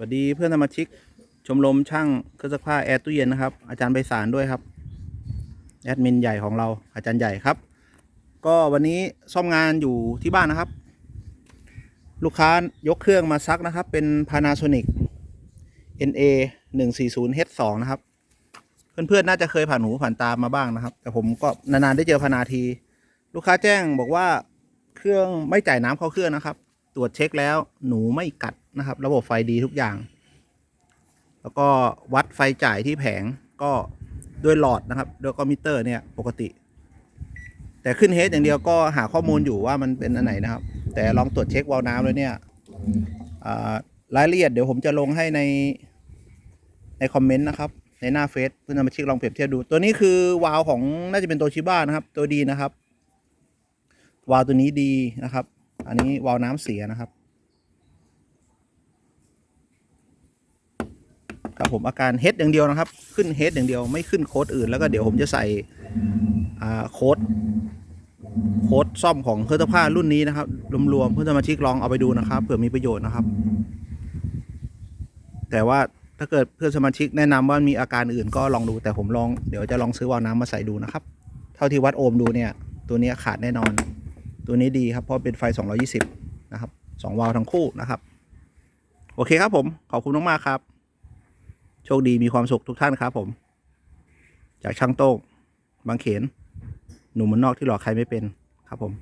สวัสดีเพื่อนสมาชิก ชมรมช่างเครื่องซักผ้าแอร์ตู้เย็นนะครับ อาจารย์ไปสารด้วยครับ แอดมินใหญ่ของเรา อาจารย์ใหญ่ครับ ก็วันนี้ซ่อมงานอยู่ที่บ้านนะครับ ลูกค้ายกเครื่องมาซักนะครับ เป็น Panasonic NA 140 H2 นะครับ เพื่อนๆ น่าจะเคยผ่านหูผ่านตามมาบ้างนะครับ แต่ผมก็นานๆ ได้เจอพานาที ลูกค้าแจ้งบอกว่าเครื่องไม่จ่ายน้ำเข้าเครื่องนะครับ ตรวจเช็คแล้วหนูไม่กัด นะครับ ระบบไฟดีทุกอย่าง แล้วก็วัดไฟจ่ายที่แผงก็ด้วยหลอดนะครับด้วยก็มิเตอร์เนี่ยปกติ แต่ขึ้นเฮดอย่างเดียวก็หาข้อมูลอยู่ว่ามันเป็นอันไหนนะครับ แต่ลองตรวจเช็ควาล์วน้ำแล้วเนี่ยรายละเอียดเดี๋ยวผมจะลงให้ในในคอมเมนต์นะครับในหน้าเฟซเพื่อนสมาชิกลองเปรียบเทียบดู ตัวนี้คือวาล์วของน่าจะเป็นตัวชิบ้านะครับ ตัวดีนะครับ วาล์วตัวนี้ดีนะครับ อันนี้วาล์วน้ำเสียนะครับ ครับผมอาการเฮดอย่างเดียวนะครับ ขึ้นเฮดอย่างเดียวไม่ขึ้นโค้ดอื่นแล้วก็เดี๋ยวผมจะใส่โค้ดโค้ดซ่อมของเครื่องผ้ารุ่นนี้นะครับ รวมๆเพื่อนสมาชิกลองเอาไปดูนะครับเผื่อมีประโยชน์นะครับ แต่ว่าถ้าเกิดเพื่อนสมาชิกแนะนำว่ามีอาการอื่นก็ลองดูแต่ผมลองเดี๋ยวจะลองซื้อวาวน้ำมาใส่ดูนะครับ เท่าที่วัดโอห์มดูเนี่ย ตัวนี้ขาดแน่นอน ตัวนี้ดีครับเพราะเป็นไฟ 220 นะครับสองวาล์วทั้งคู่นะครับ โอเคครับผม ขอบคุณมากๆครับ โชคดีมีความสุขทุกท่านครับผม จากช่างโต้งบางเขน หนุ่มมือนอกที่หลอกใครไม่เป็นครับผม